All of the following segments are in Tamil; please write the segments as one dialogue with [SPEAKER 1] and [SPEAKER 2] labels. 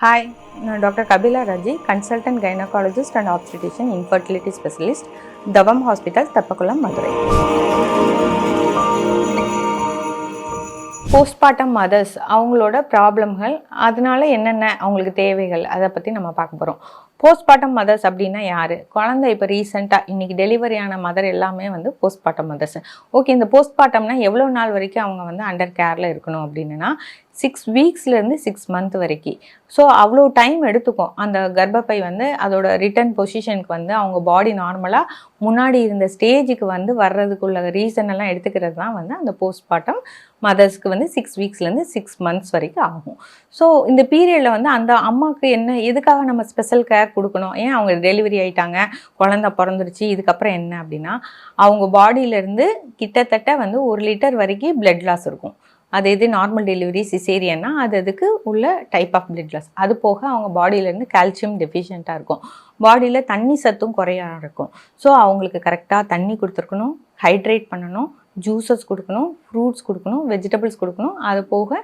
[SPEAKER 1] ஹாய் நான் doctor Kapila Raji consultant gynaecologist and obstetrician infertility specialist Thavam hospital Teppakulam Madurai. Postpartum mothers அவங்களோட ப்ராப்ளம்கள் அதனால என்னென்ன அவங்களுக்கு தேவைகள் அதை பற்றி நம்ம பார்க்க போகிறோம் போஸ்ட்மார்ட்டம் மதர்ஸ் அப்படின்னா யார்? குழந்தை இப்போ ரீசெண்டாக இன்றைக்கி டெலிவரியான மதர் எல்லாமே வந்து போஸ்ட்மார்ட்டம் மதர்ஸ் ஓகே இந்த போஸ்ட்மார்ட்டம்னா எவ்வளோ நாள் வரைக்கும் அவங்க வந்து அண்டர் கேரில் இருக்கணும் அப்படின்னா சிக்ஸ் வீக்ஸ்லேருந்து சிக்ஸ் மந்த் வரைக்கும் ஸோ அவ்வளோ டைம் எடுத்துக்கும் அந்த கர்ப்பப்பை வந்து அதோட ரிட்டர்ன் பொசிஷனுக்கு வந்து அவங்க பாடி நார்மலாக முன்னாடி இருந்த ஸ்டேஜுக்கு வந்து வர்றதுக்குள்ள ரீசன் எல்லாம் எடுத்துக்கிறது தான் வந்து அந்த போஸ்ட்மார்ட்டம் மதர்ஸ்க்கு வந்து சிக்ஸ் வீக்ஸ்லேருந்து சிக்ஸ் மந்த்ஸ் வரைக்கும் ஆகும். ஸோ இந்த பீரியடில் வந்து அந்த அம்மாவுக்கு என்ன எதுக்காக நம்ம ஸ்பெஷல் கேர் கொடுக்கணும்? ஏன் அவங்க டெலிவரி ஆகிட்டாங்க குழந்த பிறந்துருச்சு இதுக்கப்புறம் என்ன அப்படின்னா அவங்க பாடியிலேருந்து கிட்டத்தட்ட வந்து ஒரு லிட்டர் வரைக்கும் பிளட் லாஸ் இருக்கும். அது எது நார்மல் டெலிவரி சிசேரியன்னா அது அதுக்கு உள்ள டைப் ஆஃப் பிளட் லாஸ் அது போக அவங்க பாடியிலேருந்து கால்சியம் டெஃபிஷியண்ட்டாக இருக்கும். பாடியில் தண்ணி சத்தும் குறையா இருக்கும். ஸோ அவங்களுக்கு கரெக்டாக தண்ணி கொடுத்துருக்கணும் ஹைட்ரேட் பண்ணணும் ஜூஸஸ் கொடுக்கணும் ஃப்ரூட்ஸ் கொடுக்கணும் வெஜிடபிள்ஸ் கொடுக்கணும். அது போக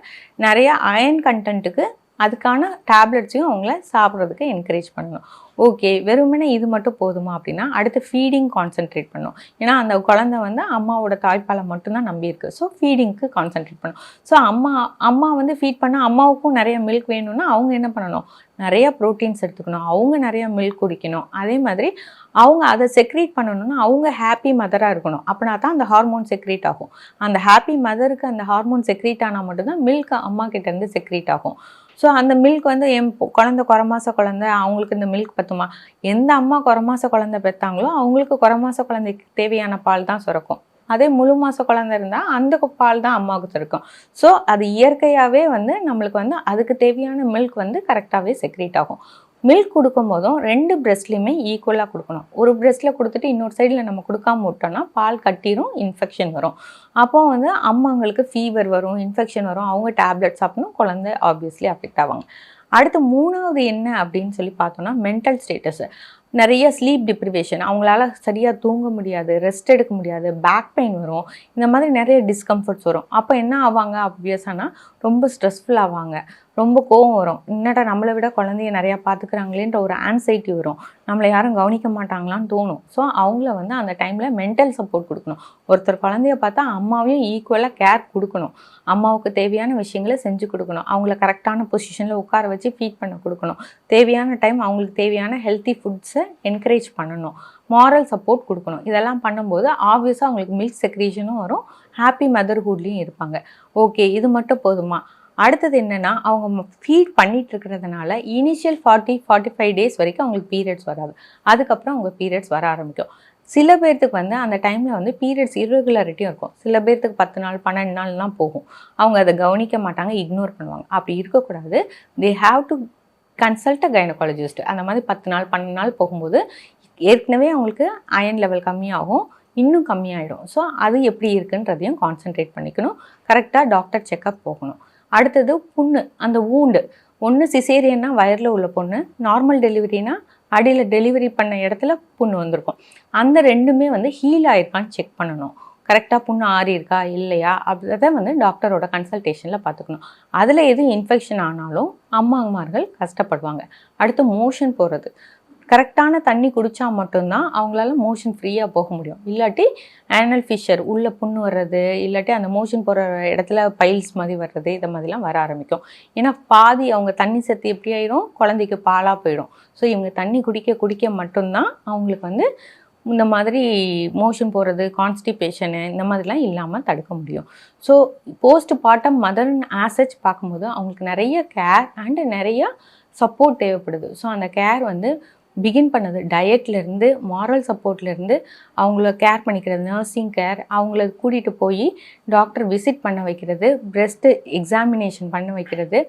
[SPEAKER 1] நிறைய அயன் கண்டென்ட்டுக்கு அதுக்கான டேப்லெட்ஸையும் அவங்கள சாப்பிட்றதுக்கு என்கரேஜ் பண்ணணும். ஓகே வெறுமனே இது மட்டும் போதுமா அப்படின்னா அடுத்து ஃபீடிங் கான்சென்ட்ரேட் பண்ணும். ஏன்னா அந்த குழந்தை வந்து அம்மாவோட தாய்ப்பாலை மட்டும்தான் நம்பியிருக்கு ஸோ ஃபீடிங்க்கு கான்சென்ட்ரேட் பண்ணணும் ஸோ அம்மா அம்மா வந்து ஃபீட் பண்ணால் அம்மாவுக்கும் நிறைய மில்க் வேணும்னா அவங்க என்ன பண்ணணும்? நிறைய ப்ரோட்டீன்ஸ் எடுத்துக்கணும். அவங்க நிறைய மில்க் குடிக்கணும். அதே மாதிரி அவங்க அதை செக்ரேட் பண்ணணும்னா அவங்க ஹாப்பி மதராக இருக்கணும். அப்படின்னா தான் அந்த ஹார்மோன் செக்ரேட் ஆகும். அந்த ஹாப்பி மதருக்கு அந்த ஹார்மோன் செக்ரேட் ஆனால் மட்டும்தான் மில்க் அம்மா கிட்டேருந்து செக்ரேட் ஆகும். ஸோ அந்த மில்க் வந்து என் குழந்த குழந்தை குறமாச குழந்தை அவங்களுக்கு இந்த மில்க் பத்துமா? எந்த அம்மா குறமாச குழந்தை பெற்றாங்களோ அவங்களுக்கு குறமாச குழந்தைக்கு தேவையான பால் தான் சுரக்கும். அதே முழு மாச குழந்தை இருந்தால் அந்த பால் தான் அம்மாவுக்கு சுரக்கும். ஸோ அது இயற்கையாகவே வந்து நம்மளுக்கு வந்து அதுக்கு தேவையான மில்க் வந்து கரெக்டாகவே செக்ரேட் ஆகும். மில்க் கொடுக்கும் போதும் ரெண்டு பிரெஸ்ட்லேயுமே ஈக்குவலாக கொடுக்கணும். ஒரு பிரெஸ்ட்டில் கொடுத்துட்டு இன்னொரு சைடில் நம்ம கொடுக்காம விட்டோம்னா பால் கட்டிரும் இன்ஃபெக்ஷன் வரும். அப்போ வந்து அம்மாங்களுக்கு ஃபீவர் வரும் இன்ஃபெக்ஷன் வரும். அவங்க டேப்லெட் சாப்பிடணும் குழந்தை ஆப்வியஸ்லி அஃபெக்ட் ஆவாங்க. அடுத்து மூணாவது என்ன அப்படின்னு சொல்லி பார்த்தோம்னா மென்டல் ஸ்டேட்டஸ் நிறைய ஸ்லீப் டிப்ரிவேஷன் அவங்களால சரியாக தூங்க முடியாது ரெஸ்ட் எடுக்க முடியாது பேக் பெயின் வரும் இந்த மாதிரி நிறைய டிஸ்கம்ஃபர்ட்ஸ் வரும். அப்போ என்ன ஆவாங்க? ஆப்வியஸானா ரொம்ப ஸ்ட்ரெஸ்ஃபுல் ஆவாங்க. ரொம்ப கோவம் வரும். என்னடா நம்மளை விட குழந்தைய நிறையா பார்த்துக்கிறாங்களேன்ற ஒரு ஆன்சைட்டி வரும். நம்மளை யாரும் கவனிக்க மாட்டாங்களான்னு தோணும். ஸோ அவங்கள வந்து அந்த டைமில் மென்டல் சப்போர்ட் கொடுக்கணும். ஒருத்தர் குழந்தைய பார்த்தா அம்மாவையும் ஈக்குவலாக கேர் கொடுக்கணும். அம்மாவுக்கு தேவையான விஷயங்களை செஞ்சு கொடுக்கணும். அவங்கள கரெக்டான பொசிஷனில் உட்கார வச்சு ஃபீட் பண்ண கொடுக்கணும். தேவையான டைம் அவங்களுக்கு தேவையான ஹெல்த்தி ஃபுட்ஸை என்கரேஜ் பண்ணணும். மாரல் சப்போர்ட் கொடுக்கணும். இதெல்லாம் பண்ணும்போது ஆப்வியஸாக அவங்களுக்கு மில்க் செக்ரீஷனும் வரும். ஹாப்பி மதர்ஹுட்லேயும் இருப்பாங்க. ஓகே இது மட்டும் போதுமா? அடுத்தது என்னென்னா அவங்க ஃபீட் பண்ணிட்டு இருக்கிறதுனால initial forty forty five days வரைக்கும் அவங்களுக்கு பீரியட்ஸ் வராது. அதுக்கப்புறம் அவங்க பீரியட்ஸ் வர ஆரம்பிக்கும். சில பேர்த்துக்கு வந்து அந்த டைமில் வந்து பீரியட்ஸ் irregularityயும் இருக்கும். சில பேர்த்துக்கு பத்து நாள் பன்னெண்டு நாள்லாம் போகும். அவங்க அதை கவனிக்க மாட்டாங்க இக்னோர் பண்ணுவாங்க. அப்படி இருக்கக்கூடாது. They have to consult gynaecologist அந்த மாதிரி பத்து நாள் பன்னெண்டு நாள் போகும்போது ஏற்கனவே அவங்களுக்கு அயன் லெவல் கம்மியாகும் இன்னும் கம்மியாயிடும். ஸோ அது எப்படி இருக்குன்றதையும் கான்சென்ட்ரேட் பண்ணிக்கணும். கரெக்டாக டாக்டர் செக்கப் போகணும். அடுத்தது புண்ணு அந்த ஊண்டு ஒன்று சிசேரியன்னா வயரில் உள்ள பொண்ணு நார்மல் டெலிவரினா அடியில் டெலிவரி பண்ண இடத்துல புண்ணு வந்திருக்கும். அந்த ரெண்டுமே வந்து ஹீல் ஆயிருக்கான்னு செக் பண்ணணும். கரெக்டாக புண்ணு ஆறி இருக்கா இல்லையா? அப்படின்றத வந்து டாக்டரோட கன்சல்டேஷனில் பார்த்துக்கணும் அதில் எதுவும் இன்ஃபெக்ஷன் ஆனாலும் அம்மாமார்கள் கஷ்டப்படுவாங்க. அடுத்து மோஷன் போகிறது கரெக்டான தண்ணி குடித்தா மட்டும்தான் அவங்களால மோஷன் ஃப்ரீயாக போக முடியும். இல்லாட்டி ஆனல் ஃபிஷர் உள்ளே புண்ணு வர்றது இல்லாட்டி அந்த மோஷன் போகிற இடத்துல பைல்ஸ் மாதிரி வர்றது இதை மாதிரிலாம் வர ஆரம்பிக்கும். ஏன்னா பாதி அவங்க தண்ணி சத்து எப்படி ஆயிரும்? குழந்தைக்கு பாலாக போயிடும். ஸோ இவங்க தண்ணி குடிக்க குடிக்க மட்டும்தான் அவங்களுக்கு வந்து இந்த மாதிரி மோஷன் போகிறது கான்ஸ்டிபேஷனு இந்த மாதிரிலாம் இல்லாமல் தடுக்க முடியும். ஸோ போஸ்ட் பார்ட்டம் மதர் ஆசச் பார்க்கும்போது அவங்களுக்கு நிறைய கேர் அண்டு நிறைய சப்போர்ட் தேவைப்படுது. ஸோ அந்த கேர் வந்து பிகின் பண்ணது டயட்லேருந்து மாரல் சப்போர்ட்லேருந்து அவங்கள கேர் பண்ணிக்கிறது நர்சிங் கேர் அவங்கள கூட்டிகிட்டு போய் டாக்டர் விசிட் பண்ண வைக்கிறது பிரெஸ்ட்டு எக்ஸாமினேஷன் பண்ண வைக்கிறது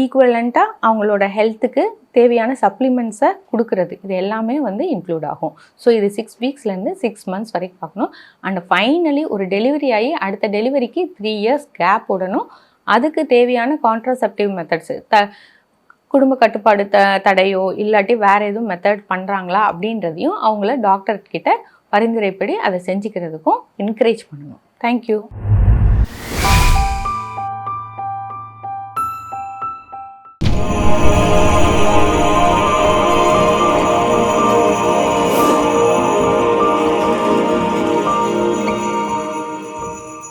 [SPEAKER 1] ஈக்குவலண்ட்டாக அவங்களோட ஹெல்த்துக்கு தேவையான சப்ளிமெண்ட்ஸை கொடுக்கறது. இது எல்லாமே வந்து இன்க்ளூட் ஆகும். ஸோ இது சிக்ஸ் வீக்ஸ்லேருந்து சிக்ஸ் மந்த்ஸ் வரைக்கும் பார்க்கணும். அண்ட் ஃபைனலி ஒரு டெலிவரி ஆகி அடுத்த டெலிவரிக்கு த்ரீ இயர்ஸ் கேப் விடணும் அதுக்கு தேவையான கான்ட்ராசெப்டிவ் மெத்தட்ஸு த குடும்ப கட்டுப்பாடு த தடையோ இல்லாட்டி வேறு எதுவும் மெத்தட் பண்ணுறாங்களா அப்படின்றதையும் அவங்கள டாக்டர்கிட்ட பரிந்துரைப்படி அதை செஞ்சுக்கிறதுக்கும் என்கரேஜ் பண்ணணும். தேங்க்யூ